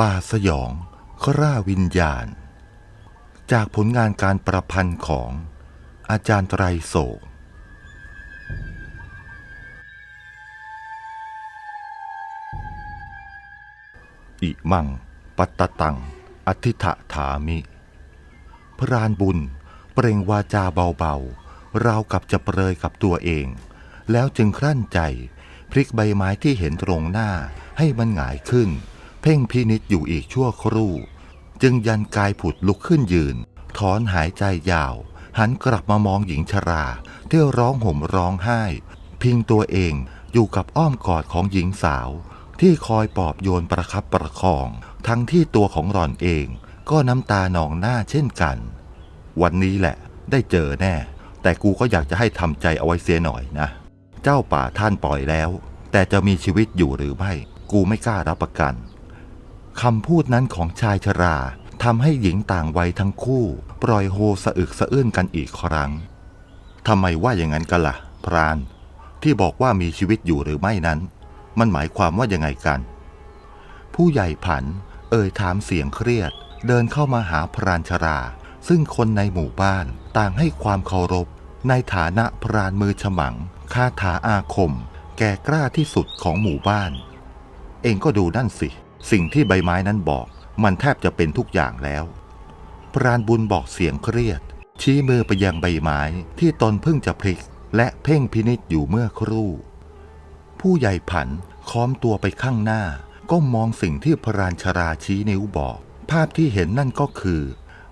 ป่าสยองคร่าวิญญาณ จากผลงานการประพันธ์ของอาจารย์ไตรโศกอิมัง ปัตตตัง อธิฐถามิ พรานบุญเปล่งวาจาเบาๆ ราวกับจะเปรยกับตัวเอง แล้วจึงครั่นใจ พลิกใบไม้ที่เห็นตรงหน้าให้มันหงายขึ้น เพ่งพินิษอยู่อีกชั่วครู่ จึงยันกายผุดลุกขึ้นยืน ถอนหายใจยาว หันกลับมามองหญิงชราที่ร้องห่มร้องไห้ พิงตัวเองอยู่กับอ้อมกอดของหญิงสาว ที่คอยปลอบโยนประคับประคอง ทั้งที่ตัวของหล่อนเองก็น้ำตาหนองหน้าเช่นกัน วันนี้แหละได้เจอแน่ แต่กูก็อยากจะให้ทำใจเอาไว้เสียหน่อยนะ เจ้าป่าท่านปล่อยแล้ว แต่จะมีชีวิตอยู่หรือไม่ กูไม่กล้ารับประกัน คำพูดนั้นของชายชราทำให้หญิงต่างวัยทั้งคู่ ปล่อยโฮสะอึกสะอื้นกันอีกครั้งทำไมว่าอย่างนั้นกันล่ะ พราน ที่บอกว่ามีชีวิตอยู่หรือไม่นั้น มันหมายความว่ายังไงกัน ผู้ใหญ่ผัน เอ่ยถามเสียงเครียด เดินเข้ามาหาพรานชรา ซึ่งคนในหมู่บ้านต่างให้ความเคารพ ในฐานะพรานมือฉมังคาถาอาคม แก่กล้าที่สุดของหมู่บ้าน เองก็ดูนั่นสิ สิ่งที่ใบไม้นั้นบอกมันแทบจะเป็นทุกอย่างแล้ว พรานบุญบอกเสียงเครียด ชี้มือไปยังใบไม้ที่ตนเพิ่งจะพลิก และเพ่งพินิษอยู่เมื่อครู่ ผู้ใหญ่ผันค้อมตัวไปข้างหน้า ก็มองสิ่งที่พรานชราชี้นิ้วบอก ภาพที่เห็นนั่นก็คือ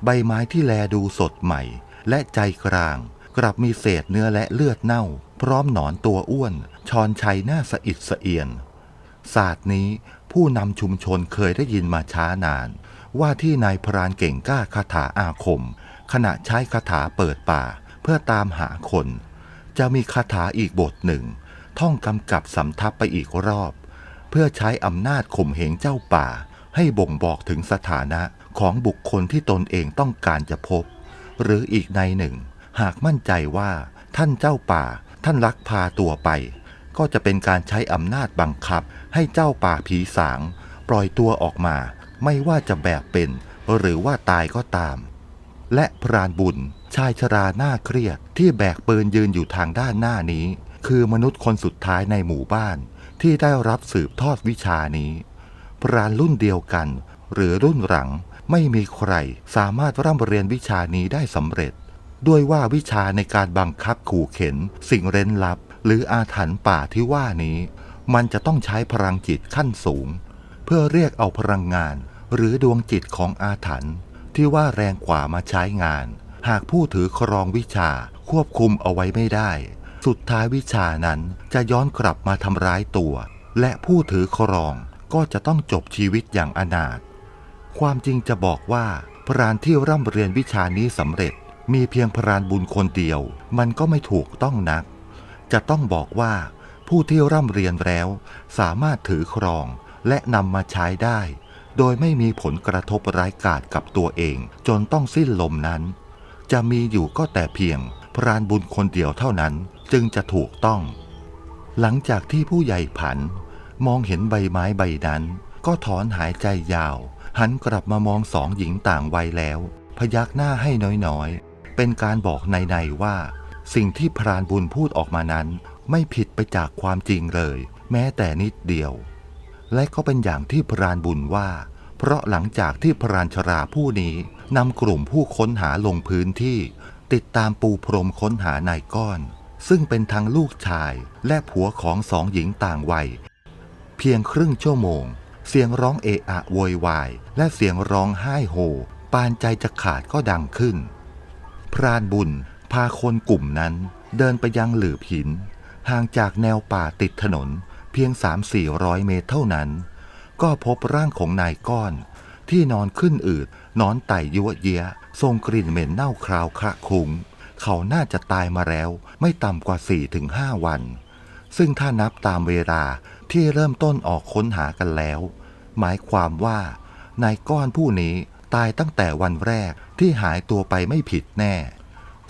ใบไม้ที่แลดูสดใหม่ และใจกลาง กลับมีเศษเนื้อและเลือดเน่า พร้อมหนอนตัวอ้วน ชอนชัยหน้าสะอิดสะเอียน ศาสตร์นี้ผู้นำชุมชนเคยได้ยินมาช้านาน ว่าที่นายพรานเก่งกล้าคาถาอาคม ขณะใช้คาถาเปิดป่าเพื่อตามหาคน จะมีคาถาอีกบทหนึ่ง ท่องกำกับสำทับไปอีกรอบ เพื่อใช้อำนาจข่มเหงเจ้าป่า ให้บ่งบอกถึงสถานะของบุคคลที่ตนเองต้องการจะพบ หรืออีกในหนึ่ง หากมั่นใจว่าท่านเจ้าป่าท่านลักพาตัวไป ก็จะเป็นการใช้อำนาจบังคับ ให้เจ้าป่าผีสาง ปล่อยตัวออกมา ไม่ว่าจะแบบเป็น หรือว่าตายก็ตาม และพรานบุญ ชายชราหน้าเครียดที่แบกปืนยืนอยู่ทางด้านหน้านี้ คือมนุษย์คนสุดท้ายในหมู่บ้าน ที่ได้รับสืบทอดวิชานี้ พรานรุ่นเดียวกัน หรือรุ่นหลังไม่มีใครสามารถร่ำเรียนวิชานี้ได้สำเร็จ ด้วยว่าวิชาในการบังคับขู่เข็นสิ่งเร้นลับ หรืออาถรรพ์ป่าที่ว่านี้ มันจะต้องใช้พลังจิตขั้นสูง เพื่อเรียกเอาพลังงาน หรือดวงจิตของอาถรรพ์ที่ว่าแรงกว่ามาใช้งาน หากผู้ถือครองวิชาควบคุมเอาไว้ไม่ได้ สุดท้ายวิชานั้นจะย้อนกลับมาทำร้ายตัว และผู้ถือครองก็จะต้องจบชีวิตอย่างอนาถความจริงจะบอกว่าพรานที่ร่ำเรียนวิชานี้สำเร็จ มีเพียงพรานบุญคนเดียว มันก็ไม่ถูกต้องนัก จะต้องบอกว่าผู้ที่ร่ำเรียนแล้ว สามารถถือครองและนำมาใช้ได้ โดยไม่มีผลกระทบร้ายกาจกับตัวเอง จนต้องสิ้นลมนั้น จะมีอยู่ก็แต่เพียง พรานบุญคนเดียวเท่านั้นจึงจะถูกต้อง หลังจากที่ผู้ใหญ่ผัน มองเห็นใบไม้ใบนั้น ก็ถอนหายใจยาว หันกลับมามองสองหญิงต่างวัยแล้ว พยักหน้าให้น้อยๆ เป็นการบอกในๆว่า สิ่งที่พรานบุญพูดออกมานั้น ไม่ผิดไปจากความจริงเลย แม้แต่นิดเดียว และก็เป็นอย่างที่พรานบุญว่า เพราะหลังจากที่พรานชราผู้นี้นำกลุ่มผู้ค้นหาลงพื้นที่ ติดตามปูพรมค้นหานายก้อน ซึ่งเป็นทั้งลูกชายและผัวของสองหญิงต่างวัย เพียงครึ่งชั่วโมง เสียงร้องเอะอะโวยวาย และเสียงร้องไห้โฮปานใจจะขาดก็ดังขึ้น พรานบุญ พาคนกลุ่มนั้นเดินไปยังหลืบหิน ห่างจากแนวป่าติดถนนเพียง3-400เมตรเท่านั้น ก็พบร่างของนายก้อนที่นอนขึ้นอืดนอนไต่ยั่วเยียทรงกลิ่นเหม็นเน่าคราวคระคุงเขาน่าจะตายมาแล้วไม่ต่ำกว่า4-5วัน ซึ่งถ้านับตามเวลาที่เริ่มต้นออกค้นหากันแล้ว หมายความว่านายก้อนผู้นี้ตายตั้งแต่วันแรกที่หายตัวไปไม่ผิดแน่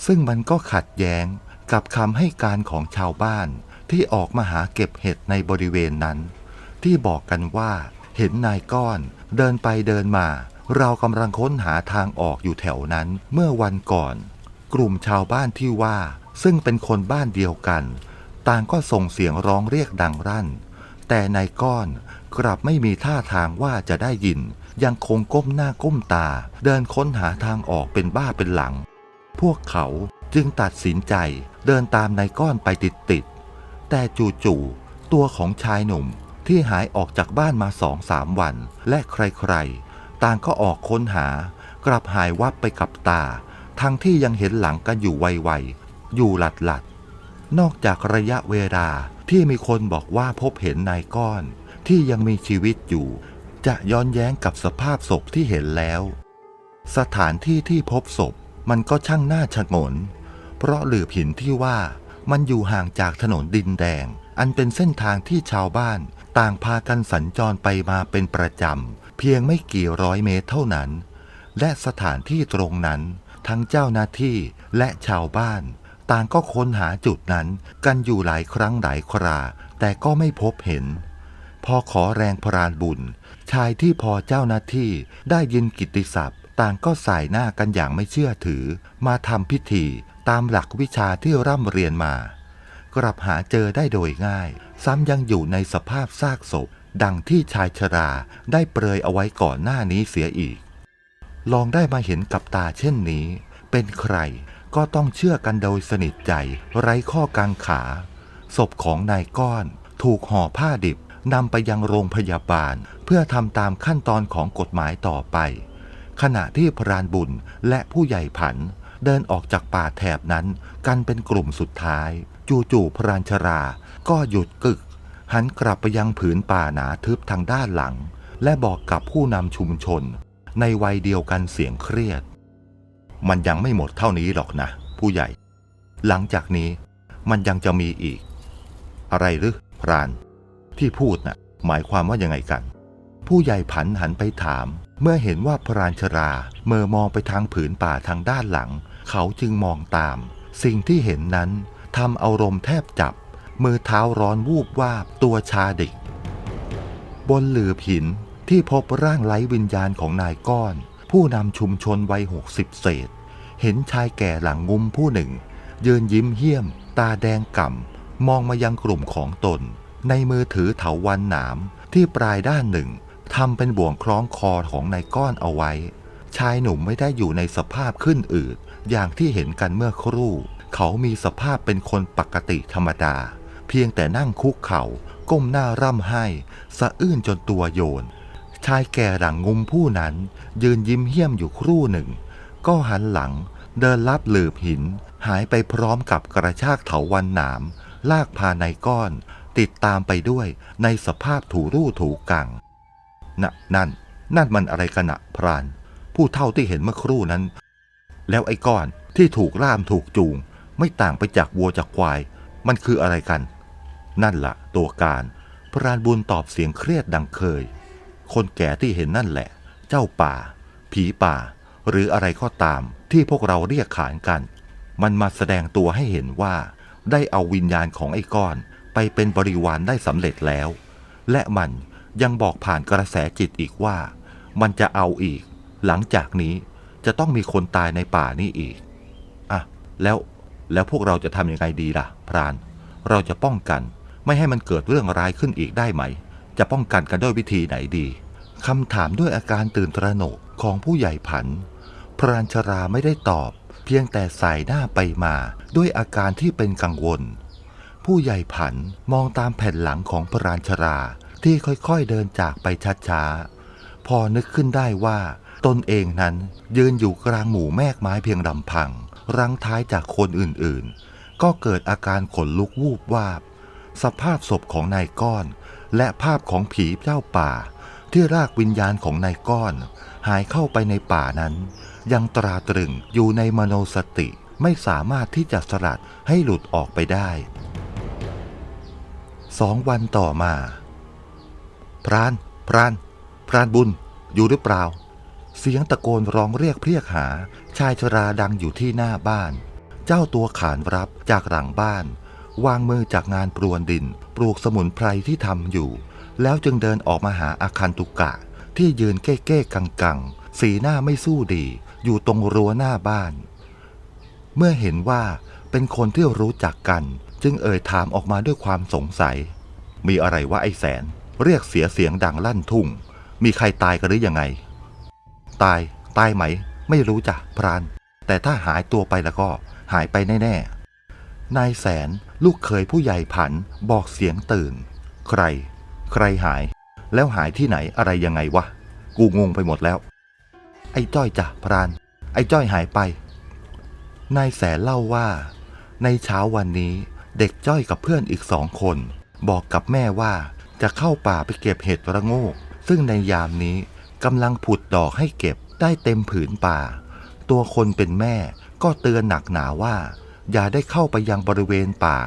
ซึ่งมันก็ขัดแย้งกับคำให้การของชาวบ้านที่ออกมาหาเก็บเห็ดในบริเวณนั้น ที่บอกกันว่าเห็นนายก้อนเดินไปเดินมา เรากำลังค้นหาทางออกอยู่แถวนั้นเมื่อวันก่อน กลุ่มชาวบ้านที่ว่า ซึ่งเป็นคนบ้านเดียวกัน ต่างก็ส่งเสียงร้องเรียกดังรั่น แต่นายก้อนกลับไม่มีท่าทางว่าจะได้ยิน ยังคงก้มหน้าก้มตา เดินค้นหาทางออกเป็นบ้าเป็นหลัง พวกเขาจึงตัดสินใจเดินตามนายก้อนไปติดๆ แต่จู่ๆ ตัวของชายหนุ่มที่หายออกจากบ้านมาสองสามวัน และใครๆ ต่างก็ออกค้นหา กลับหายวับไปกับตา ทั้งที่ยังเห็นหลังกันอยู่ไวๆ อยู่หลัดๆ นอกจากระยะเวลาที่มีคนบอกว่าพบเห็นนายก้อนที่ยังมีชีวิตอยู่ จะย้อนแย้งกับสภาพศพที่เห็นแล้ว สถานที่ที่พบศพ มันก็ช่างน่าชะงน เพราะหลืบหินที่ว่ามันอยู่ห่างจากถนนดินแดง อันเป็นเส้นทางที่ชาวบ้าน ต่างพากันสัญจรไปมาเป็นประจำ เพียงไม่กี่ร้อยเมตรเท่านั้น และสถานที่ตรงนั้น ทั้งเจ้าหน้าที่และชาวบ้าน ต่างก็ค้นหาจุดนั้นกันอยู่หลายครั้งหลายครา แต่ก็ไม่พบเห็น พอขอแรงพรานบุญ ชายที่พอเจ้าหน้าที่ได้ยินกิตติศัพท์ ต่างก็สายหน้ากันอย่างไม่เชื่อถือ มาทำพิธีตามหลักวิชาที่ร่ำเรียนมา กลับหาเจอได้โดยง่าย ซ้ำยังอยู่ในสภาพซากศพ ดังที่ชายชราได้เปรยเอาไว้ก่อนหน้านี้เสียอีก ลองได้มาเห็นกับตาเช่นนี้ เป็นใครก็ต้องเชื่อกันโดยสนิทใจ ไร้ข้อกังขา ศพของนายก้อน ถูกห่อผ้าดิบนำไปยังโรงพยาบาล เพื่อทำตามขั้นตอนของกฎหมายต่อไป ขณะที่พรานบุญและผู้ใหญ่ผัน เดินออกจากป่าแถบนั้น กันเป็นกลุ่มสุดท้าย จู่ๆพรานชรา ก็หยุดกึก หันกลับไปยังผืนป่าหนาทึบทางด้านหลัง และบอกกับผู้นำชุมชน ในวัยเดียวกันเสียงเครียด มันยังไม่หมดเท่านี้หรอกนะ ผู้ใหญ่ หลังจากนี้มันยังจะมีอีก อะไรหรือพราน ที่พูดน่ะหมายความว่ายังไงกัน ผู้ใหญ่ผันหันไปถาม เมื่อเห็นว่าพรานชราเมื่อมองไปทางผืนป่าทางด้านหลัง เขาจึงมองตาม สิ่งที่เห็นนั้นทำอารมณ์แทบจับ มือเท้าร้อนวูบวาบตัวชาเดิกบนหลือหินที่พบร่างไร้วิญญาณของนายก้อน ผู้นำชุมชนวัยหกสิบเศษ เห็นชายแก่หลังงุมผู้หนึ่ง ยืนยิ้มเหี้ยม ตาแดงก่ำมองมายังกลุ่มของตน ในมือถือเถาวันหนามที่ปลายด้านหนึ่ง ทำเป็นบ่วงคล้องคอของนายก้อนเอาไว้ ชายหนุ่มไม่ได้อยู่ในสภาพขึ้นอืดอย่างที่เห็นกันเมื่อครู่ เขามีสภาพเป็นคนปกติธรรมดา เพียงแต่นั่งคุกเข่า ก้มหน้าร่ำไห้ สะอื้นจนตัวโยน ชายแก่หลังงุมผู้นั้น ยืนยิ้มเหี้ยมอยู่ครู่หนึ่ง ก็หันหลัง เดินลับหลืบหิน หายไปพร้อมกับกระชากเถาวันหนาม ลากพานายก้อน ติดตามไปด้วยในสภาพถูรูถูกัง นะนั่น นั่นมันอะไรกันนะพราน ผู้เท่าที่เห็นเมื่อครู่นั้น แล้วไอ้ก้อนที่ถูกล่ามถูกจูง ไม่ต่างไปจากวัวจากควาย มันคืออะไรกัน นั่นละตัวการ พรานบุญตอบเสียงเครียดดังเคย คนแก่ที่เห็นนั่นแหละ เจ้าป่า ผีป่า หรืออะไรก็ตามที่พวกเราเรียกขานกัน มันมาแสดงตัวให้เห็นว่า ได้เอาวิญญาณของไอ้ก้อนไปเป็นบริวารได้สำเร็จแล้ว และมัน ยังบอกผ่านกระแสจิตอีกว่า มันจะเอาอีก หลังจากนี้จะต้องมีคนตายในป่านี้อีกอะแล้วแล้วพวกเราจะทำยังไงดีล่ะ พราน เราจะป้องกันไม่ให้มันเกิดเรื่องร้ายขึ้นอีกได้ไหม จะป้องกันกันด้วยวิธีไหนดีคำถามด้วยอาการตื่นตระหนกของผู้ใหญ่ผัน พรานชราไม่ได้ตอบ เพียงแต่สายหน้าไปมาด้วยอาการที่เป็นกังวล ผู้ใหญ่ผันมองตามแผ่นหลังของพรานชรา ที่ค่อยๆเดินจากไปช้าๆ พอนึกขึ้นได้ว่า ตนเองนั้นยืนอยู่กลางหมู่แมกไม้เพียงลำพัง รังท้ายจากคนอื่นๆ ก็เกิดอาการขนลุกวูบวาบ สภาพศพของนายก้อน และภาพของผีเจ้าป่า ที่รากวิญญาณของนายก้อน หายเข้าไปในป่านั้น ยังตราตรึงอยู่ในมโนสติไม่สามารถที่จะสลัดให้หลุดออกไปได้สองวันต่อมา พราน พราน พรานบุญ อยู่หรือเปล่า เสียงตะโกนร้องเรียกเรียกหา ชายชราดังอยู่ที่หน้าบ้าน เจ้าตัวขานรับจากหลังบ้าน วางมือจากงานปรวนดิน ปลูกสมุนไพรที่ทำอยู่ แล้วจึงเดินออกมาหาอาคันตุกะ ที่ยืนเก้เก้กังกังสีหน้าไม่สู้ดี อยู่ตรงรั้วหน้าบ้าน เมื่อเห็นว่าเป็นคนที่รู้จักกัน จึงเอ่ยถามออกมาด้วยความสงสัย มีอะไรวะไอ้แสน เรียกเสียเสียงดังลั่นทุ่ง มีใครตายกันหรือยังไง ตาย ตายไหม ไม่รู้จ้ะพราน แต่ถ้าหายตัวไปแล้วก็หายไปแน่ๆ นายแสนลูกเคยผู้ใหญ่ผันบอกเสียงตื่น ใคร ใครหาย แล้วหายที่ไหนอะไรยังไงวะ กูงงไปหมดแล้ว ไอ้จ้อยจ้ะพราน ไอ้จ้อยหายไป นายแสนเล่าว่า ในเช้าวันนี้เด็กจ้อยกับเพื่อนอีกสองคน บอกกับแม่ว่า จะเข้าป่าไปเก็บเห็ดระโงก ซึ่งในยามนี้กำลังผุดดอกให้เก็บได้เต็มผืนป่า ตัวคนเป็นแม่ก็เตือนหนักหนาว่า อย่าได้เข้าไปยังบริเวณป่า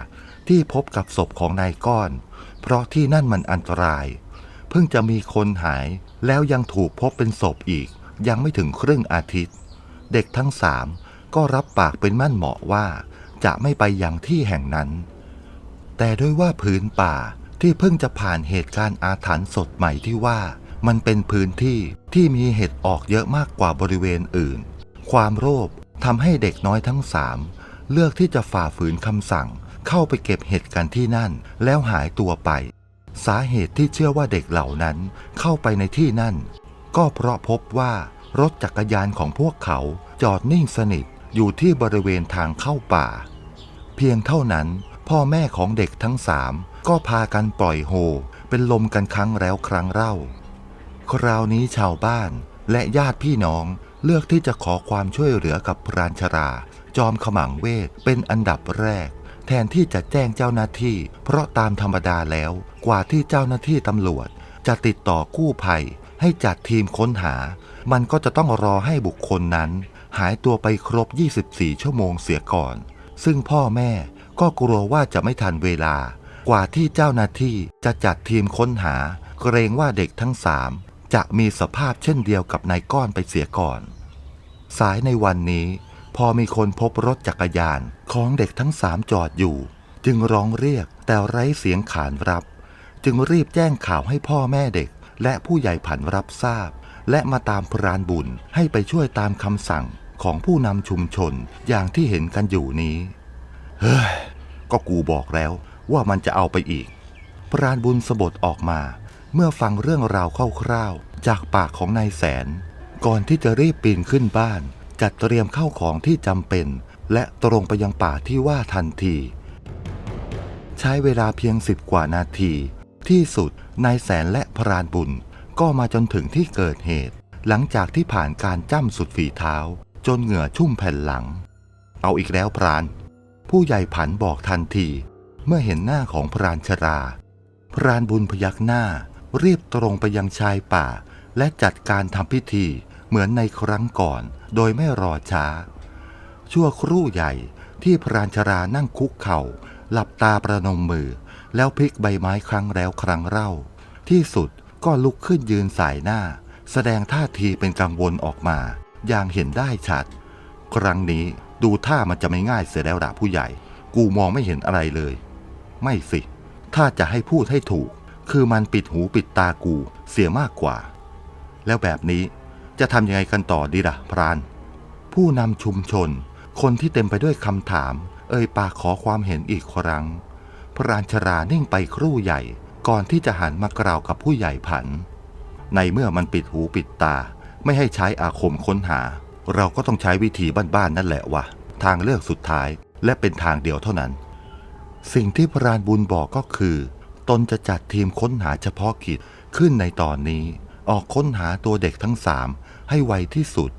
ที่พบกับศพของนายก้อน เพราะที่นั่นมันอันตราย เพิ่งจะมีคนหายแล้วยังถูกพบเป็นศพอีก ยังไม่ถึงครึ่งอาทิตย์ เด็กทั้งสามก็รับปากเป็นมั่นเหมาะว่า จะไม่ไปยังที่แห่งนั้น แต่ด้วยว่าพื้นป่า ที่เพิ่งจะผ่านเหตุการณ์อาถรรพ์สดใหม่ที่ว่า มันเป็นพื้นที่ที่มีเห็ดออกเยอะมากกว่าบริเวณอื่น ความโลภทำให้เด็กน้อยทั้งสามเลือกที่จะฝ่าฝืนคำสั่ง เข้าไปเก็บเห็ดกันที่นั่น แล้วหายตัวไป สาเหตุที่เชื่อว่าเด็กเหล่านั้นเข้าไปในที่นั่น ก็เพราะพบว่ารถจักรยานของพวกเขาจอดนิ่งสนิทอยู่ที่บริเวณทางเข้าป่า เพียงเท่านั้นพ่อแม่ของเด็กทั้งสาม ก็พากันปล่อยโฮ เป็นลมกันครั้งแล้วครั้งเล่า คราวนี้ชาวบ้านและญาติพี่น้องเลือกที่จะขอความช่วยเหลือกับพรานชรา จอมขมังเวทเป็นอันดับแรก แทนที่จะแจ้งเจ้าหน้าที่ เพราะตามธรรมดาแล้วกว่าที่เจ้าหน้าที่ตำรวจ จะติดต่อกู้ภัย ให้จัดทีมค้นหา มันก็จะต้องรอให้บุคคลนั้น หายตัวไปครบ 24 ชั่วโมงเสียก่อน ซึ่งพ่อแม่ก็กลัวว่าจะไม่ทันเวลา กว่าที่เจ้าหน้าที่จะจัดทีมค้นหา เกรงว่าเด็กทั้งสามจะมีสภาพเช่นเดียวกับนายก้อนไปเสียก่อน สายในวันนี้ พอมีคนพบรถจักรยานของเด็กทั้งสามจอดอยู่ จึงร้องเรียกแต่ไร้เสียงขานรับ จึงรีบแจ้งข่าวให้พ่อแม่เด็ก และผู้ใหญ่ผันรับทราบ และมาตามพรานบุญให้ไปช่วยตามคำสั่งของผู้นำชุมชนอย่างที่เห็นกันอยู่นี้ เฮ้ย ก็กูบอกแล้ว ว่ามันจะเอาไปอีก พรานบุญสะบดออกมา เมื่อฟังเรื่องราวคร่าวๆจากปากของนายแสน ก่อนที่จะรีบปีนขึ้นบ้าน จัดเตรียมเข้าของที่จำเป็น และตรงไปยังป่าที่ว่าทันที ใช้เวลาเพียงสิบกว่านาที ที่สุดนายแสนและพรานบุญก็มาจนถึงที่เกิดเหตุ หลังจากที่ผ่านการจ้ำสุดฝีเท้า จนเหงื่อชุ่มแผ่นหลัง เอาอีกแล้วพราน ผู้ใหญ่ผันบอกทันที เมื่อเห็นหน้าของพรานชรา พรานบุญพยักหน้า รีบตรงไปยังชายป่า และจัดการทำพิธีเหมือนในครั้งก่อน โดยไม่รอช้า ชั่วครู่ใหญ่ที่พรานชรานั่งคุกเข่า หลับตาประนมมือ แล้วพลิกใบไม้ครั้งแล้วครั้งเล่า ที่สุดก็ลุกขึ้นยืนสายหน้า แสดงท่าทีเป็นกังวลออกมา อย่างเห็นได้ชัด ครั้งนี้ดูท่ามันจะไม่ง่ายเสียแล้วด่าผู้ใหญ่ กูมองไม่เห็นอะไรเลย ไม่สิ ถ้าจะให้พูดให้ถูก คือมันปิดหูปิดตากูเสียมากกว่า แล้วแบบนี้จะทำยังไงกันต่อดีล่ะพราน ผู้นำชุมชน คนที่เต็มไปด้วยคำถาม เอ่ยปากขอความเห็นอีกครั้ง พรานชรานิ่งไปครู่ใหญ่ ก่อนที่จะหันมากล่าวกับผู้ใหญ่ผัน ในเมื่อมันปิดหูปิดตา ไม่ให้ใช้อาคมค้นหา เราก็ต้องใช้วิธีบ้านๆนั่นแหละวะทางเลือกสุดท้ายและเป็นทางเดียวเท่านั้น สิ่งที่พรานบุญบอกก็คือ ตนจะจัดทีมค้นหาเฉพาะกิจขึ้นในตอนนี้ ออกค้นหาตัวเด็กทั้งสามให้ไวที่สุด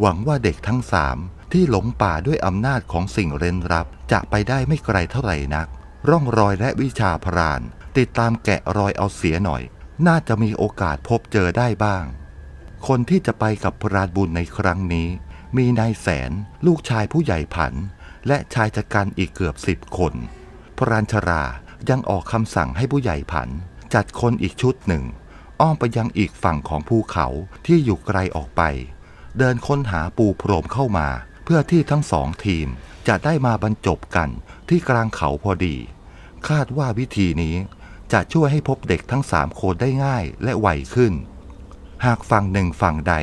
หวังว่าเด็กทั้งสามที่หลงป่าด้วยอำนาจของสิ่งเร้นลับ จะไปได้ไม่ไกลเท่าไหร่นัก ร่องรอยและวิชาพราน ติดตามแกะรอยเอาเสียหน่อย น่าจะมีโอกาสพบเจอได้บ้าง คนที่จะไปกับพรานบุญในครั้งนี้ มีนายแสน ลูกชายผู้ใหญ่ผัน และชายจักรันอีกเกือบสิบคน พรานชรายังออกคำสั่งให้ผู้ใหญ่ผัน จัดคนอีกชุดหนึ่ง อ้อมไปยังอีกฝั่งของภูเขาที่อยู่ไกลออกไป เดินค้นหาปูโพรมเข้ามา เพื่อที่ทั้งสองทีมจะได้มาบรรจบกันที่กลางเขาพอดี คาดว่าวิธีนี้จะช่วยให้พบเด็กทั้งสามคนได้ง่ายและไวขึ้น หากฝั่งหนึ่งฝั่งใด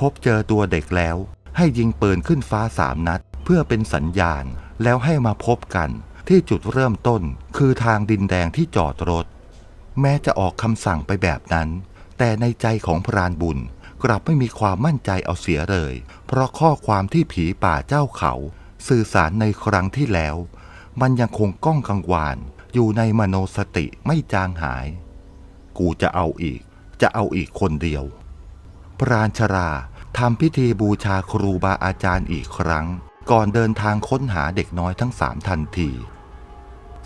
พบเจอตัวเด็กแล้ว ให้ยิงปืนขึ้นฟ้าสามนัด เพื่อเป็นสัญญาณแล้วให้มาพบกัน ที่จุดเริ่มต้นคือทางดินแดงที่จอดรถ แม้จะออกคำสั่งไปแบบนั้น แต่ในใจของพรานบุญกลับไม่มีความมั่นใจเอาเสียเลย เพราะข้อความที่ผีป่าเจ้าเขา สื่อสารในครั้งที่แล้ว มันยังคงก้องกังวาน อยู่ในมโนสติไม่จางหาย กูจะเอาอีก จะเอาอีกคนเดียว พรานชราทำพิธีบูชาครูบาอาจารย์อีกครั้ง ก่อนเดินทางค้นหาเด็กน้อยทั้งสามทันที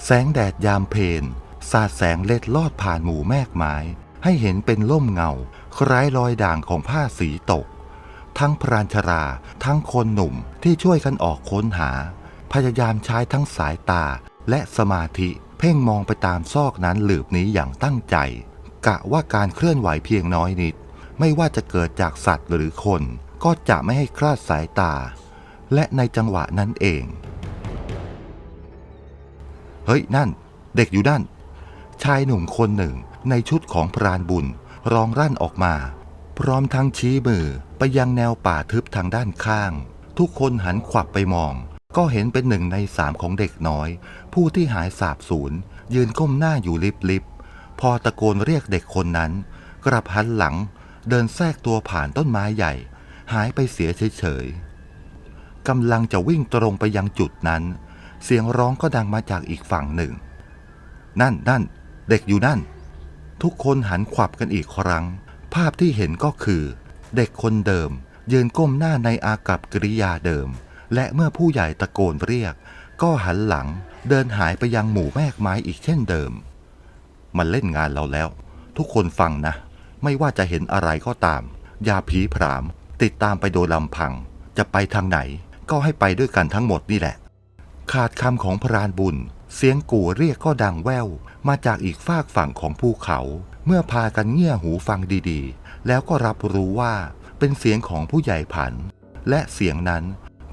แสงแดดยามเพนสาดแสงเล็ดลอดผ่านหมู่แมกไม้ ให้เห็นเป็นล่มเงา คล้ายรอยด่างของผ้าสีตก ทั้งพรานชรา ทั้งคนหนุ่มที่ช่วยกันออกค้นหา พยายามใช้ทั้งสายตาและสมาธิเพ่งมองไปตามซอกนั้นหลืบนี้อย่างตั้งใจ กะว่าการเคลื่อนไหวเพียงน้อยนิด ไม่ว่าจะเกิดจากสัตว์หรือคน ก็จะไม่ให้คลาดสายตา และในจังหวะนั้นเอง เฮ้ยนั่น เด็กอยู่นั่น ชายหนุ่มคนหนึ่งในชุดของพรานบุญร้องรั่นออกมา พร้อมทั้งชี้มือไปยังแนวป่าทึบทางด้านข้าง ทุกคนหันขวับไปมอง ก็เห็นเป็นหนึ่งในสามของเด็กน้อย ผู้ที่หายสาบสูญยืนก้มหน้าอยู่ลิบๆพอตะโกนเรียกเด็กคนนั้น กลับหันหลัง เดินแทรกตัวผ่านต้นไม้ใหญ่ หายไปเสียเฉยๆกำลังจะวิ่งตรงไปยังจุดนั้น เสียงร้องก็ดังมาจากอีกฝั่งหนึ่ง นั่นนั่นเด็กอยู่นั่น ทุกคนหันขวับกันอีกครั้ง ภาพที่เห็นก็คือ เด็กคนเดิม ยืนก้มหน้าในอากับกริยาเดิม และเมื่อผู้ใหญ่ตะโกนเรียก ก็หันหลังเดินหายไปยังหมู่แมกไม้อีกเช่นเดิม มันเล่นงานเราแล้ว ทุกคนฟังนะ ไม่ว่าจะเห็นอะไรก็ตาม อย่าผีผราม ติดตามไปโดยลำพัง จะไปทางไหน ก็ให้ไปด้วยกันทั้งหมดนี่แหละ ขาดคำของพรานบุญ เสียงกู่เรียกก็ดังแว่ว มาจากอีกฝากฝั่งของภูเขา เมื่อพากันเงี่ยหูฟังดีๆ แล้วก็รับรู้ว่าเป็นเสียงของผู้ใหญ่ผัน และเสียงนั้น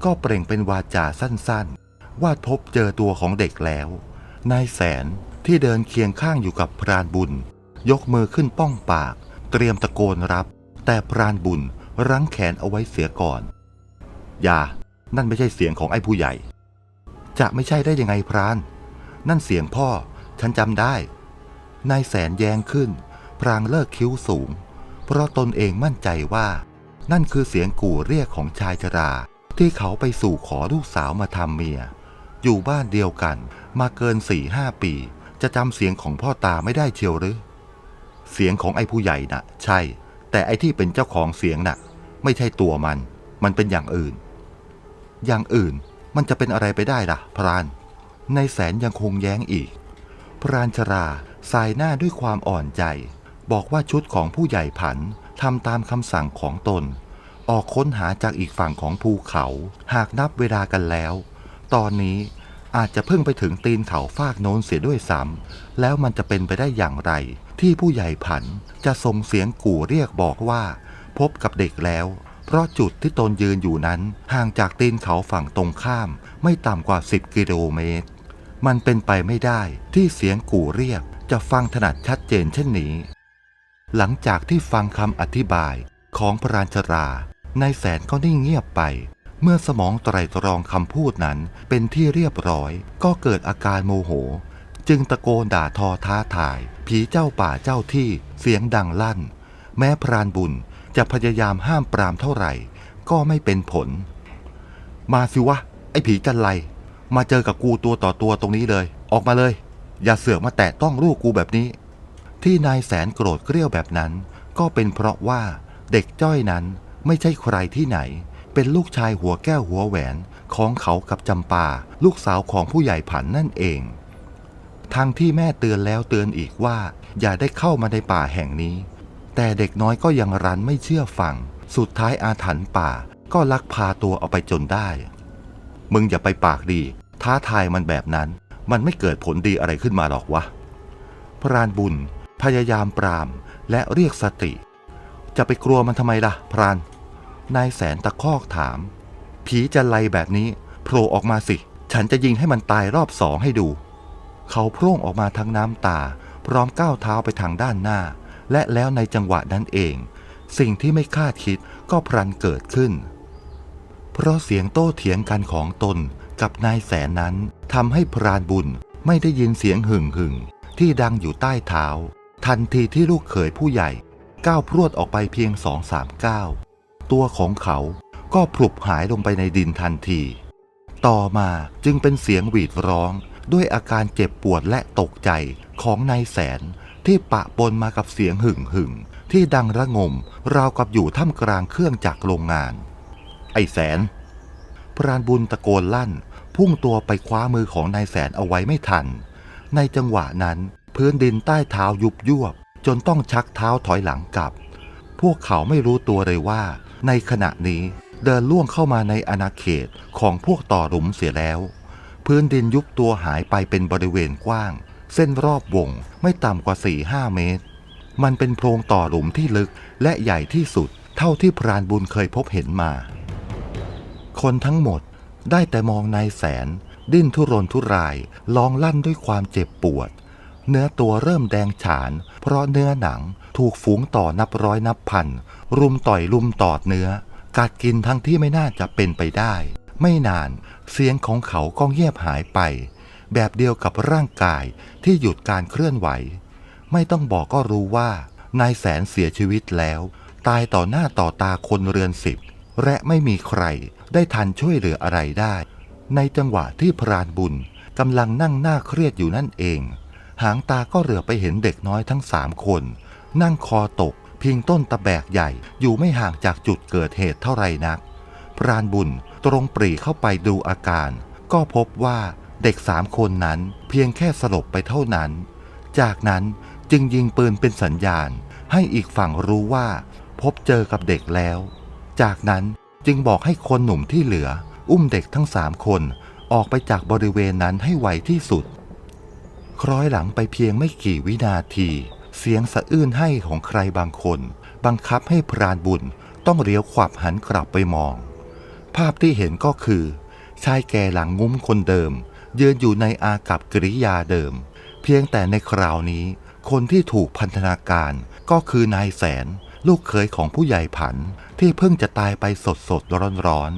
ก็เปล่งเป็นวาจาสั้นๆ ว่าพบเจอตัวของเด็กแล้ว นายแสนที่เดินเคียงข้างอยู่กับพรานบุญ ยกมือขึ้นป้องปาก เตรียมตะโกนรับ แต่พรานบุญรั้งแขนเอาไว้เสียก่อน อย่า นั่นไม่ใช่เสียงของไอ้ผู้ใหญ่ จะไม่ใช่ได้ยังไงพราน นั่นเสียงพ่อ ฉันจำได้ นายแสนแย้งขึ้น พรางเลิกคิ้วสูง เพราะตนเองมั่นใจว่า นั่นคือเสียงกู่เรียกของชายชราที่เขาไปสู่ขอลูกสาวมาทำเมีย อยู่บ้านเดียวกัน มาเกินสี่ห้าปี จะจำเสียงของพ่อตาไม่ได้เชียวหรือ เสียงของไอ้ผู้ใหญ่น่ะ ใช่ แต่ไอ้ที่เป็นเจ้าของเสียงน่ะ ไม่ใช่ตัวมัน มันเป็นอย่างอื่น อย่างอื่น มันจะเป็นอะไรไปได้ล่ะ พราน ในแสนยังคงแย้งอีก พรานชราสายหน้าด้วยความอ่อนใจ บอกว่าชุดของผู้ใหญ่ผันทำตามคำสั่งของตน ออกค้นหาจากอีกฝั่งของภูเขา หากนับเวลากันแล้ว ตอนนี้อาจจะเพิ่งไปถึงตีนเขาฟากโน้นเสียด้วยซ้ำแล้วมันจะเป็นไปได้อย่างไร ที่ผู้ใหญ่ผันจะส่งเสียงกู่เรียกบอกว่า พบกับเด็กแล้ว เพราะจุดที่ตนยืนอยู่นั้น ห่างจากตีนเขาฝั่งตรงข้าม ไม่ต่ำกว่า 10 กิโลเมตร มันเป็นไปไม่ได้ที่เสียงกู่เรียกจะฟังถนัดชัดเจนเช่นนี้ หลังจากที่ฟังคำอธิบายของพรานชรานายแสนก็นิ่งเงียบไป เมื่อสมองไตรตรองคำพูดนั้นเป็นที่เรียบร้อย ก็เกิดอาการโมโห จึงตะโกนด่าทอท้าทาย ผีเจ้าป่าเจ้าที่เสียงดังลั่น แม้พรานบุญ จะพยายามห้ามปรามเท่าไหร่ ก็ไม่เป็นผล มาสิวะ ไอ้ผีจันไร มาเจอกับกูตัวต่อตัวตรงนี้เลย ออกมาเลย อย่าเสือกมาแตะต้องลูกกูแบบนี้ ที่นายแสนโกรธเกรี้ยวแบบนั้น ก็เป็นเพราะว่าเด็กจ้อยนั้นไม่ใช่ใครที่ไหน เป็นลูกชายหัวแก้วหัวแหวนของเขากับจำปา ลูกสาวของผู้ใหญ่ผันนั่นเองทั้งที่แม่เตือนแล้วเตือนอีกว่า อย่าได้เข้ามาในป่าแห่งนี้ แต่เด็กน้อยก็ยังรั้นไม่เชื่อฟัง สุดท้ายอาถรรพ์ป่าก็ลักพาตัวเอาไปจนได้ มึงอย่าไปปากดี ท้าทายมันแบบนั้น มันไม่เกิดผลดีอะไรขึ้นมาหรอกวะ พรานบุญ พยายามปรามและเรียกสติ จะไปกลัวมันทำไมล่ะ พราน นายแสนตะคอกถาม ผีจะไลแบบนี้โผล่ออกมาสิ ฉันจะยิงให้มันตายรอบสองให้ดู เขาโพร่งออกมาทั้งน้ำตา พร้อมก้าวเท้าไปทางด้านหน้า และแล้วในจังหวะนั้นเอง สิ่งที่ไม่คาดคิดก็พลันเกิดขึ้น เพราะเสียงโต้เถียงกันของตนกับนายแสนนั้นทำให้พรานบุญไม่ได้ยินเสียงหึ่งหึ่งที่ดังอยู่ใต้เท้า ทันทีที่ลูกเขยผู้ใหญ่ก้าวพรวดออกไปเพียงสองสามก้าวตัวของเขาก็พลุบหายลงไปในดินทันที ต่อมาจึงเป็นเสียงหวีดร้องด้วยอาการเจ็บปวดและตกใจของนายแสน ที่ปะปนมากับเสียงหึ่งหึ่งๆที่ดังระงม ราวกับอยู่ท่ามกลางเครื่องจักรโรงงาน ไอ้แสน พรานบุญตะโกนลั่น พุ่งตัวไปคว้ามือของนายแสนเอาไว้ไม่ทัน ในจังหวะนั้นพื้นดินใต้เท้ายุบยวบ จนต้องชักเท้าถอยหลังกลับ พวกเขาไม่รู้ตัวเลยว่า ในขณะนี้เดินล่วงเข้ามาในอาณาเขตของพวกต่อหลุมเสียแล้ว พื้นดินยุบตัวหายไปเป็นบริเวณกว้าง เส้นรอบวงไม่ต่ำกว่า 4-5 เมตร มันเป็นโพรงต่อหลุมที่ลึกและใหญ่ที่สุด เท่าที่พรานบุญเคยพบเห็นมา คนทั้งหมดได้แต่มองนายแสน ดิ้นทุรนทุรายร้องลั่นด้วยความเจ็บปวด เนื้อตัวเริ่มแดงฉาน เพราะเนื้อหนังถูกฝูงต่อนับร้อยนับพัน รุมต่อยรุมตอดเนื้อ กัดกินทั้งที่ไม่น่าจะเป็นไปได้ ไม่นาน เสียงของเขาก็เงียบหายไป แบบเดียวกับร่างกายที่หยุดการเคลื่อนไหว ไม่ต้องบอกก็รู้ว่านายแสนเสียชีวิตแล้ว ตายต่อหน้าต่อตาคนเรือนสิบ และไม่มีใครได้ทันช่วยเหลืออะไรได้ ในจังหวะที่พรานบุญกำลังนั่งหน้าเครียดอยู่นั่นเอง หางตาก็เหลือไปเห็นเด็กน้อยทั้งสามคน นั่งคอตก พิงต้นตะแบกใหญ่อยู่ไม่ห่างจากจุดเกิดเหตุเท่าไรนัก พรานบุญตรงปรีเข้าไปดูอาการ ก็พบว่า เด็กสามคนนั้นเพียงแค่สลบไปเท่านั้น จากนั้นจึงยิงปืนเป็นสัญญาณ ให้อีกฝั่งรู้ว่า พบเจอกับเด็กแล้ว จากนั้นจึงบอกให้คนหนุ่มที่เหลือ อุ้มเด็กทั้งสามคนออกไปจากบริเวณนั้นให้ไวที่สุด คล้อยหลังไปเพียงไม่กี่วินาที เสียงสะอื้นให้ของใครบางคน บังคับให้พรานบุญต้องเลี้ยวขวับหันกลับไปมอง ภาพที่เห็นก็คือ ชายแก่หลังงุ้มคนเดิม ยืนอยู่ในอากับกริยาเดิม เพียงแต่ในคราวนี้ คนที่ถูกพันธนาการก็คือนายแสน ลูกเขยของผู้ใหญ่ผัน ที่เพิ่งจะตายไปสดสดร้อนร้อน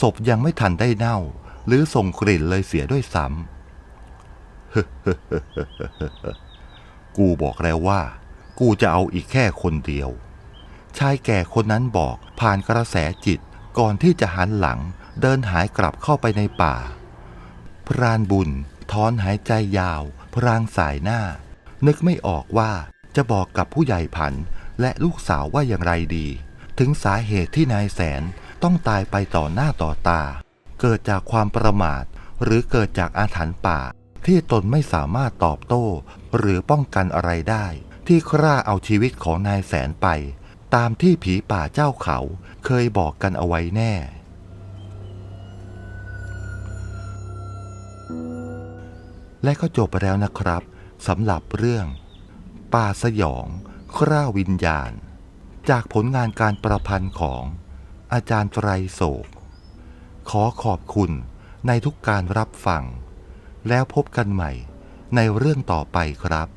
ศพยังไม่ทันได้เน่า หรือส่งกลิ่นเลยเสียด้วยซ้ำกูบอกแล้วว่า กูจะเอาอีกแค่คนเดียว ชายแก่คนนั้นบอกผ่านกระแสจิตก่อนที่จะหันหลังเดินหายกลับเข้าไปในป่า พรานบุญถอนหายใจยาว พรางสายหน้า นึกไม่ออกว่าจะบอกกับผู้ใหญ่ผัน และลูกสาวว่าอย่างไรดี ถึงสาเหตุที่นายแสนต้องตายไปต่อหน้าต่อตา เกิดจากความประมาท หรือเกิดจากอาถรรพ์ป่า ที่ตนไม่สามารถตอบโต้ หรือป้องกันอะไรได้ ที่คร่าเอาชีวิตของนายแสนไป ตามที่ผีป่าเจ้าเขาเคยบอกกันเอาไว้แน่ และก็จบไปแล้วนะครับสำหรับเรื่อง ป่าสยองคร่าวิญญาณ จากผลงานการประพันธ์ของอาจารย์ไตรโศก ขอขอบคุณในทุกการรับฟัง แล้วพบกันใหม่ในเรื่องต่อไปครับ